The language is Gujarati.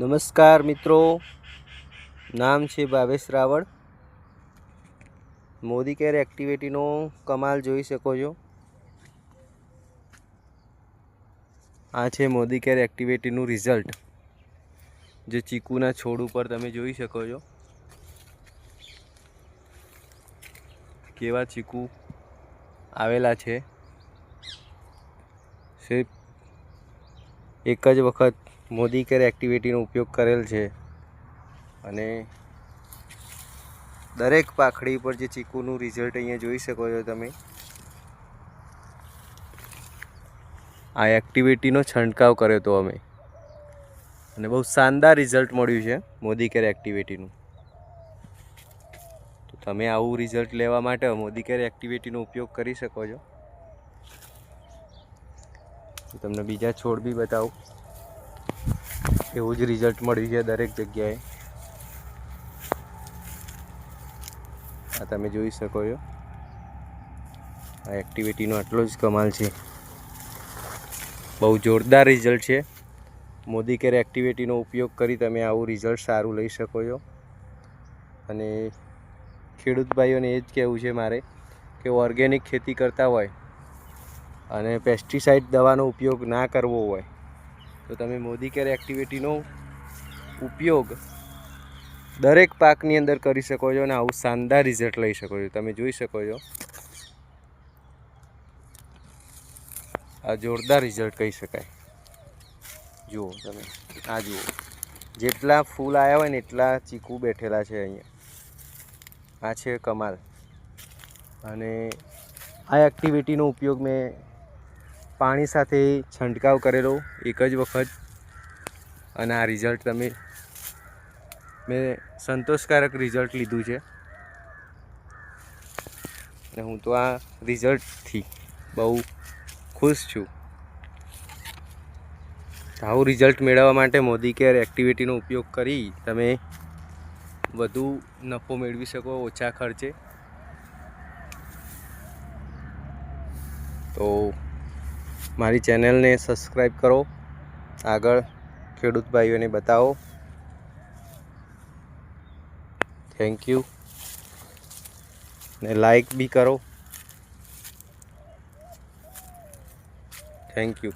નમસ્કાર મિત્રો. નામ છે ભાવેશ રાવળ. મોદી કેર એક્ટિવિટીનો કમાલ જોઈ શકો છો. આ છે મોદી કેર એક્ટિવિટીનું રિઝલ્ટ. જે ચીકુના છોડ ઉપર તમે જોઈ શકો છો. કેવા ચીકુ આવેલા છે. સિર્ફ એક જ વખત મોદી કેર એક્ટિવિટીનો ઉપયોગ કરેલ છે. અને દરેક પાખડી પર જે ચીકુનું રિઝલ્ટ અહીંયા જોઈ શકો છો તમે. આ એક્ટિવિટીનો છંટકાવ કર્યો હતો અમે. અને બહુ શાનદાર રિઝલ્ટ મળ્યું છે મોદી કેર એક્ટિવિટીનું તો તમે આવું રિઝલ્ટ લેવા માટે મોદી કેર એક્ટિવિટીનો ઉપયોગ કરી શકો છો. તમને બીજા છોડ બી બતાવું. એવું જ રિઝલ્ટ મળ્યું છે દરેક જગ્યાએ. આ તમે જોઈ શકો છો. આ એક્ટિવિટીનો આટલો જ કમાલ છે. બહુ જોરદાર રિઝલ્ટ છે. મોદી કેર એક્ટિવિટીનો ઉપયોગ કરી તમે આવું રિઝલ્ટ સારું લઈ શકો છો. અને ખેડૂત ભાઈઓને એ જ કહેવું છે મારે કે ઓર્ગેનિક ખેતી કરતા હોય અને પેસ્ટિસાઇડ દવાનો ઉપયોગ ના કરવો હોય તો તમે મોદી કેર એક્ટિવિટીનો ઉપયોગ દરેક પાકની અંદર કરી શકો છો અને આવું શાનદાર રિઝલ્ટ લઈ શકો છો. તમે જોઈ શકો છો. આ જોરદાર રિઝલ્ટ કહી શકાય. જુઓ તમે, આ જુઓ. જેટલા ફૂલ આવ્યા હોય ને એટલા ચીકુ બેઠેલા છે અહીંયા. આ છે કમાલ. અને આ એક્ટિવિટીનો ઉપયોગ મેં પાણી સાથે છંટકાવ કરેલો એક જ વખત. અને આ રિઝલ્ટ તમે મેં સંતોષકારક રિઝલ્ટ લીધું છે. અને હું તો આ રિઝલ્ટથી બહુ ખુશ છું. આવું રિઝલ્ટ મેળવવા માટે મોદી કેર એક્ટિવિટીનો ઉપયોગ કરી તમે વધુ નફો મેળવી શકો, ઓછા ખર્ચે. તો મારી ચેનલને સબસ્ક્રાઈબ કરો. આગળ ખેડૂત ભાઈઓને બતાવો. થેન્ક યુ ને લાઈક બી કરો. Thank you